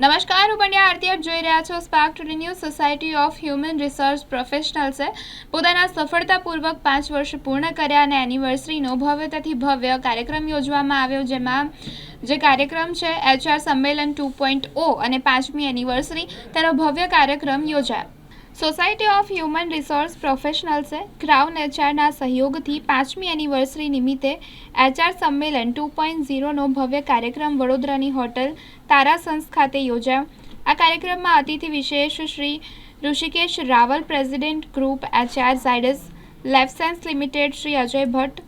નમસ્કાર, હું પંડ્યા આરતી આપ જોઈ રહ્યા છો spark today news society of human research પ્રોફેશનલ્સે પોતાના સફળતાપૂર્વક પાંચ વર્ષ પૂર્ણ કર્યા અને એનિવર્સરીનો ભવ્યતાથી ભવ્ય કાર્યક્રમ યોજવામાં આવ્યો, જેમાં જે કાર્યક્રમ છે એચઆર સંમેલન ટુ પોઈન્ટ ઓ અને પાંચમી એનિવર્સરી તેનો ભવ્ય કાર્યક્રમ યોજાયો. સોસાયટી ઓફ હ્યુમન રિસોર્સ પ્રોફેશનલ્સે ક્રાઉન એચઆરના સહયોગથી પાંચમી એનિવર્સરી નિમિત્તે એચઆર સંમેલન ટુ પોઈન્ટ ઝીરોનો ભવ્ય કાર્યક્રમ વડોદરાની હોટલ તારાસંસ ખાતે યોજાયો. આ કાર્યક્રમમાં અતિથિ વિશેષ Shri Rishikesh Raval, president group HR Zydus, lifesciences limited Shri Ajay Bhatt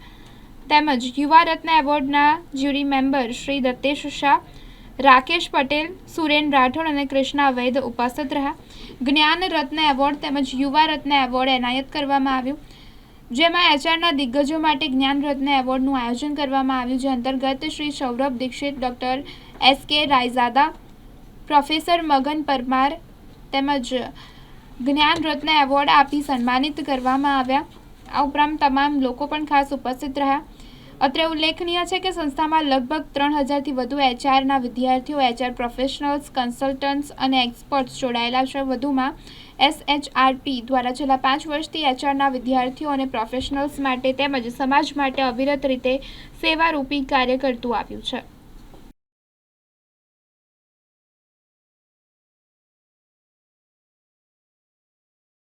તેમજ યુવા રત્ન એવોર્ડના જ્યુરી મેમ્બર શ્રી દત્તેશ શાહ રાકેશ પટેલ, સુરેન રાઠોડ અને કૃષ્ણા વૈદ ઉપસ્થિત રહ્યા. જ્ઞાન રત્ન એવોર્ડ તેમજ યુવા રત્ન એવોર્ડ એનાયત કરવામાં આવ્યું. જેમાં એચઆરના દિગ્ગજો માટે જ્ઞાન રત્ન એવોર્ડનું આયોજન કરવામાં આવ્યું, જે અંતર્ગત Shri Saurabh Dixit, doctor S K Raizada, professor મગન પરમાર તેમજ જ્ઞાન રત્ન એવોર્ડ આપી સન્માનિત કરવામાં આવ્યા. આ ઉપરાંત તમામ લોકો પણ ખાસ ઉપસ્થિત રહ્યા. અત્રે ઉલ્લેખનીય છે કે સંસ્થામાં લગભગ ત્રણ હજારથી વધુ એચઆરના વિદ્યાર્થીઓ એચઆર પ્રોફેશનલ્સ કન્સલ્ટન્ટ્સ અને એક્સપર્ટ્સ જોડાયેલા છે. વધુમાં એસએચઆરપી દ્વારા છેલ્લા પાંચ વર્ષથી એચઆરના વિદ્યાર્થીઓ અને પ્રોફેશનલ્સ માટે તેમજ સમાજ માટે અવિરત રીતે સેવારૂપી કાર્ય કરતું આવ્યું છે.